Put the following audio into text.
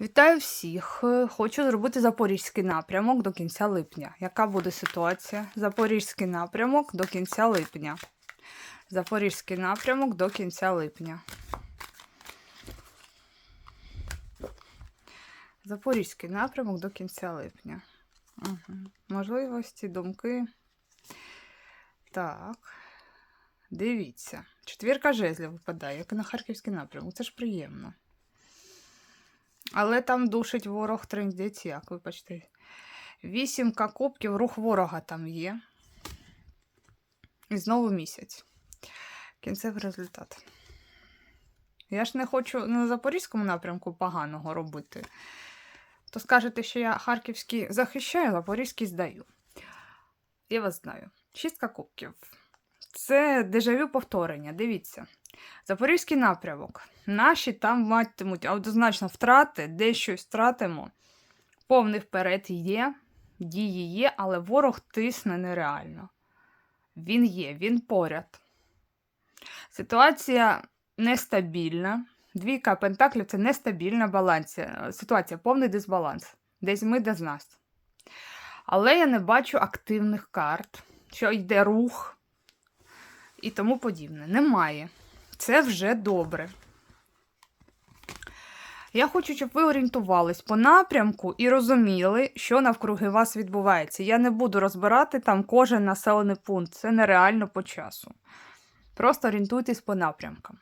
Вітаю всіх! Е, Хочу зробити запорізький напрямок до кінця липня. Яка буде ситуація? Запорізький напрямок до кінця липня. Запорізький напрямок до кінця липня. Запорізький напрямок до кінця липня. Угу. Можливості, думки. Так. Дивіться. Четвірка жезлів випадає, як і на харківський напрямок. Це ж приємно. Але там душить ворог трендець, як вибачте. Вісімка кубків, рух ворога там є. І знову місяць. Кінцевий результат. Я ж не хочу на Запорізькому напрямку поганого робити. То скажете, що я харківський захищаю, Запорізький здаю. Я вас знаю. Шістка кубків. Це дежавю повторення. Дивіться. Запорізький напрямок. Наші там матимуть однозначно втрати, десь щось втратимо. Повний вперед є, дії є, але ворог тисне нереально. Він є, він поряд. Ситуація нестабільна. Двійка пентаклів це нестабільна балансія. Ситуація, повний дисбаланс. Десь ми, десь нас. Але я не бачу активних карт, що йде рух і тому подібне. Немає. Це вже добре. Я хочу, щоб ви орієнтувались по напрямку і розуміли, що навкруги вас відбувається. Я не буду розбирати там кожен населений пункт. Це нереально по часу. Просто орієнтуйтесь по напрямкам.